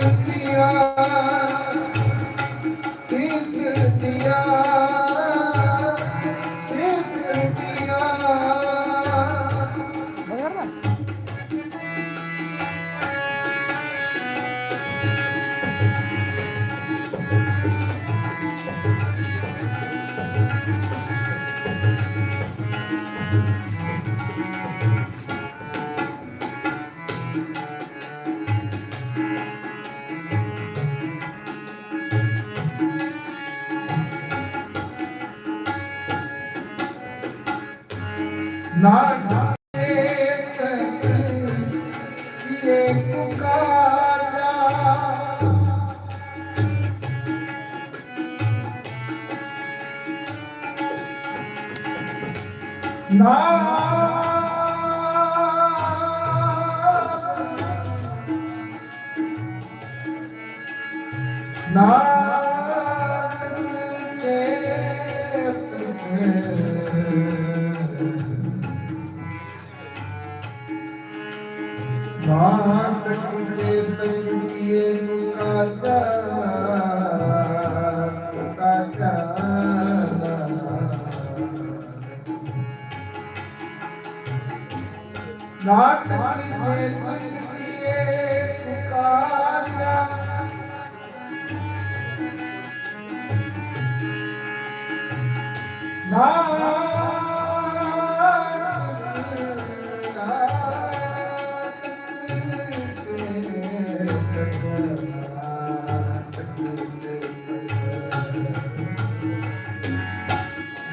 안 녕. ના ના Ah!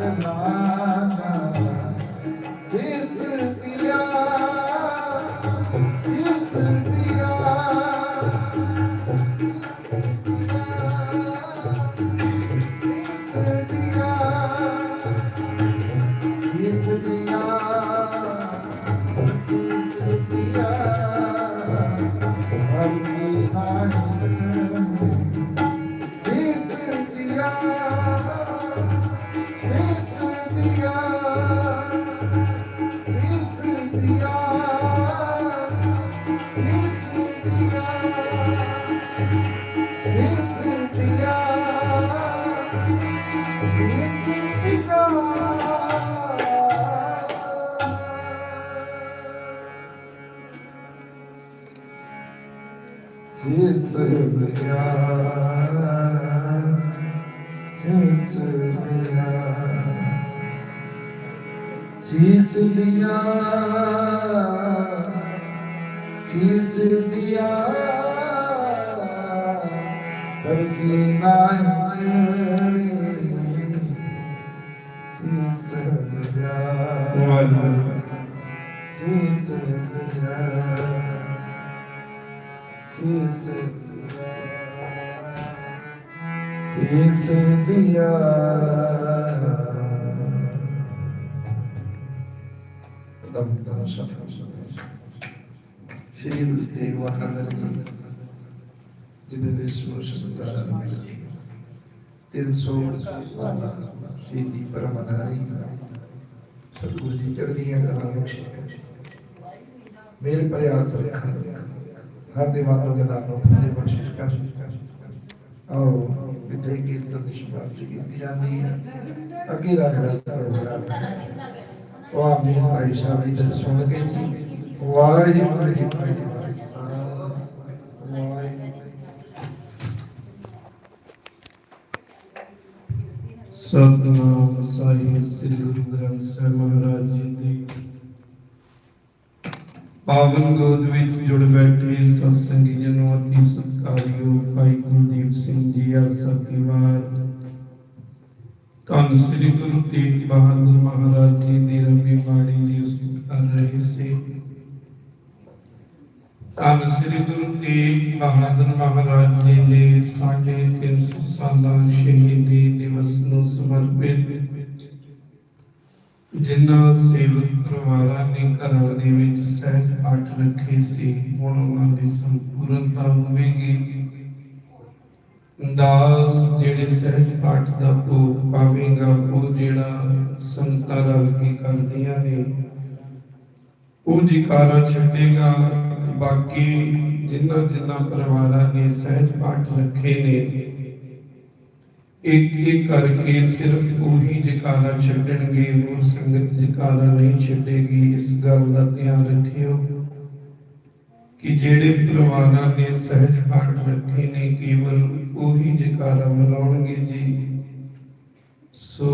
not ਚੀਜ਼ ਲਿਆ ਚੀਜ਼ ਦਿਆ ਪਰ ਸੀਨਾ ਚੀਜ਼ ਲਿਆ ਚੀਜ਼ ਦਿਆ ਦਮ ਦਮ ਸਫਰ ਸ਼੍ਰੀ ਗੁਰੂ ਤੇਗ ਬਹਾਦਰ ਜੀ ਜਿਹਦੇ ਦੇ ਸੁਰਸਤਾਰਾ ਮਿਲ ਤਿੰਨ ਸੌ ਵਾਲਾ ਸ਼ਹੀਦੀ ਪਰਮਨਾਰੀ ਸਤਿਗੁਰੂ ਜੀ ਚੜ੍ਹਦੀਆਂ ਕਰਾਂ ਬਖਸ਼ੇ ਮੇਰੇ ਪਰ ਰੱਖਣ ਹਰ ਦੀਵਾਨੋਂ ਦੇ ਦਾਨੋਂ ਫਤੇ ਬਖਸ਼ਿਸ਼ ਕਰ। ਆਓ ਜਿੱਥੇ ਕੀਰਤਨ ਦੀ ਸ਼ੁਰੂਆਤ ਕੀਤੀ ਜਾਂਦੀ ਹੈ। ਅੱਗੇ ਦਾ ਜਿਹੜਾ ਪ੍ਰੋਗਰਾਮ ਉਹ ਆਪ ਜੀ ਨੂੰ ਆਈ ਸਾਹਿਬ ਜੀ ਦਾ ਸੁਣ ਕੇ ਜੀ। ਵਾਹਿਗੁਰੂ ਜੀ ਸਤਨਾਮ ਸਾਹਿਬ ਸ੍ਰੀ ਗੁਰੂ ਗ੍ਰੰਥ ਸਾਹਿਬ ਮਹਾਰਾਜ ਜੀ ਦੀ ਪਾਵਨ ਗੋਦ ਵਿੱਚ ਜੁੜ ਬੈਠੇ ਸਤਸੰਗੀ ਜਨੋ ਅਤੀ ਸਤਿਕਾਰਯੋ ਭਾਈ ਕੁਲਦੀਪ ਸਿੰਘ ਜੀ ਆ ਸਤਿਵਾਰ ਧੰਨ ਸ੍ਰੀ ਗੁਰੂ ਤੇਗ ਬਹਾਦਰ ਮਹਾਰਾਜ ਜੀ ਦੀ ਰੰਗੀ ਬਾਣੀ ਦੀ ਉਸਤਤ ਕਰ ਰਹੇ ਸੀ। ਧੰਨ ਸ੍ਰੀ ਗੁਰੂ ਤੇਗ ਬਹਾਦਰ ਮਹਾਰਾਜ ਜੀ ਦੇ ਸਾਢੇ 300 ਸਾਲਾ ਸ਼ਹੀਦੀ ਦਿਵਸ ਨੂੰ ਸਮਰਪਿਤ ਜਿਨ੍ਹਾਂ ਸੇਵਕ ਪਰਿਵਾਰਾਂ ਨੇ ਘਰਾਂ ਦੇ ਵਿੱਚ ਸਹਿਜ ਪਾਠ ਰੱਖੇ ਸੀ। ਹੁਣ ਉਹਨਾਂ ਦੀ ਸੰਪੂਰਨਤਾ ਹੋਵੇਗੀ। ਦਾਸ ਜਿਹੜੇ ਸਹਿਜ ਪਾਠ ਦਾ ਭੋਗ ਪਾਵੇਗਾ, ਉਹ ਜਿਹੜਾ ਸੰਤਾਂ ਰਲ ਕੇ ਕਰਦੀਆਂ ਨੇ, ਉਹ ਜੀਕਾਰਾ ਛੱਡੇਗਾ। ਬਾਕੀ ਜਿਨ੍ਹਾਂ ਜਿਨ੍ਹਾਂ ਪਰਿਵਾਰਾਂ ਨੇ ਸਹਿਜ ਪਾਠ ਰੱਖੇ ਨੇ, ਇੱਕ ਇੱਕ ਕਰਕੇ ਸਿਰਫ ਉਹੀ ਜਕਾਰਾ ਛੱਡਣਗੇ, ਹੋਰ ਸੰਗਤ ਜਕਾਰਾ ਨਹੀਂ ਛੱਡੇਗੀ। ਇਸ ਗੱਲ ਦਾ ਧਿਆਨ ਰੱਖਿਓ। कि जेडे परवाना ने सहज पाठ रखे ने केवल ओही जकारा मिलाउणगे जी। सो